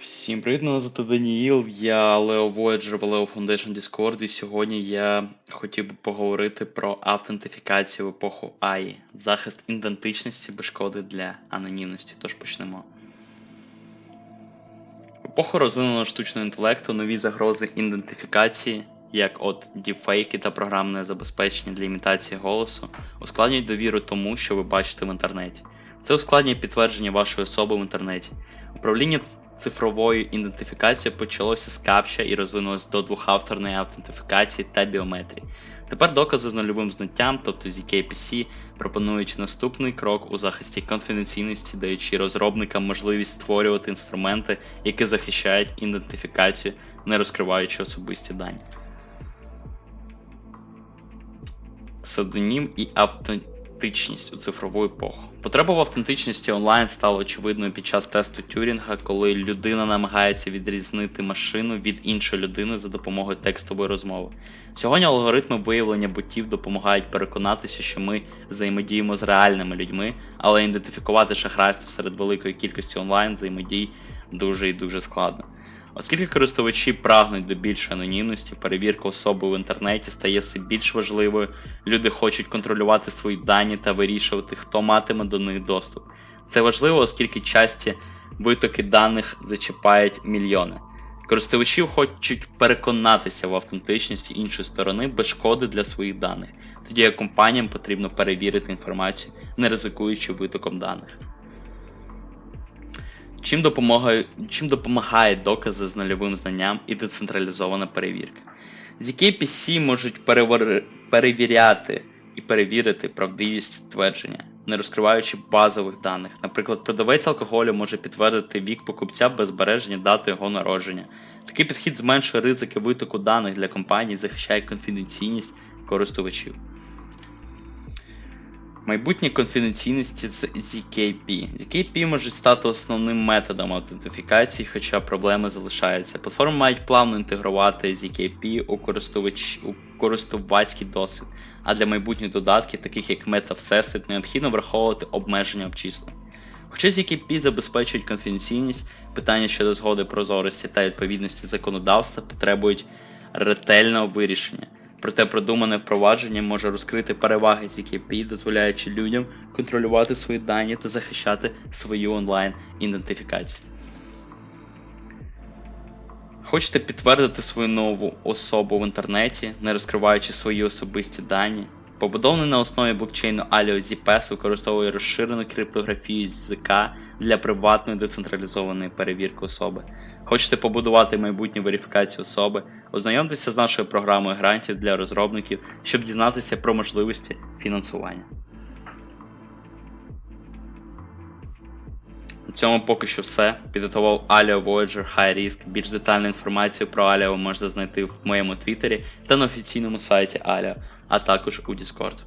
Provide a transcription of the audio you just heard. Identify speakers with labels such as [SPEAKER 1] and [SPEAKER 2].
[SPEAKER 1] Всім привіт, мене звати Даніїл, я Leo Voyager в Leo Foundation Discord, і сьогодні я хотів би поговорити про автентифікацію в епоху AI, захист ідентичності без шкоди для анонімності. Тож почнемо. В епоху розвиненого штучного інтелекту нові загрози ідентифікації, як от діпфейки та програмне забезпечення для імітації голосу, ускладнюють довіру тому, що ви бачите в інтернеті. Це ускладнює підтвердження вашої особи в інтернеті. Управління цифровою ідентифікацією почалося з капча і розвинулося до двохавторної автентифікації та біометрії. Тепер докази з нульовим знаттям, тобто ZKPC, пропонують наступний крок у захисті конфіденційності, даючи розробникам можливість створювати інструменти, які захищають ідентифікацію, не розкриваючи особисті дані. Псевдонім і автентичність у цифрову епоху. Потреба в автентичності онлайн стала очевидною під час тесту Тюрінга, коли людина намагається відрізнити машину від іншої людини за допомогою текстової розмови. Сьогодні алгоритми виявлення ботів допомагають переконатися, що ми взаємодіємо з реальними людьми, але ідентифікувати шахрайство серед великої кількості онлайн взаємодій дуже і дуже складно. Оскільки користувачі прагнуть до більшої анонімності, перевірка особи в інтернеті стає все більш важливою, люди хочуть контролювати свої дані та вирішувати, хто матиме до них доступ. Це важливо, оскільки часті витоки даних зачіпають мільйони. Користувачі хочуть переконатися в автентичності іншої сторони без шкоди для своїх даних, тоді як компаніям потрібно перевірити інформацію, не ризикуючи витоком даних. Чим допомагає, чим допомагає докази з нульовим знанням і децентралізована перевірка? ZKPC можуть перевер... перевіряти і перевірити правдивість твердження, не розкриваючи базових даних. Наприклад, продавець алкоголю може підтвердити вік покупця без збереження дати його народження. Такий підхід зменшує ризики витоку даних для компаній захищає конфіденційність користувачів. Майбутнє конфіденційності з ZKP. ZKP можуть стати основним методом аутентифікації, хоча проблеми залишаються. Платформи мають плавно інтегрувати ZKP у, користувач... у користувацький досвід, а для майбутніх додатків, таких як Meta Всесвіт, необхідно враховувати обмеження обчислень. Хоча ZKP забезпечують конфіденційність, питання щодо згоди прозорості та відповідності законодавства потребують ретельного вирішення. Проте продумане впровадження може розкрити переваги ZKP, дозволяючи людям контролювати свої дані та захищати свою онлайн-ідентифікацію. Хочете підтвердити свою нову особу в інтернеті, не розкриваючи свої особисті дані? Побудований на основі блокчейну Alio ZPS використовує розширену криптографію ЗК для приватної децентралізованої перевірки особи. Хочете побудувати майбутню верифікацію особи? Ознайомтеся з нашою програмою грантів для розробників, щоб дізнатися про можливості фінансування. У цьому поки що все. Підготував Alio Voyager High Risk. Більш детальну інформацію про Alio можете знайти в моєму твіттері та на офіційному сайті Alio, а також у Discord.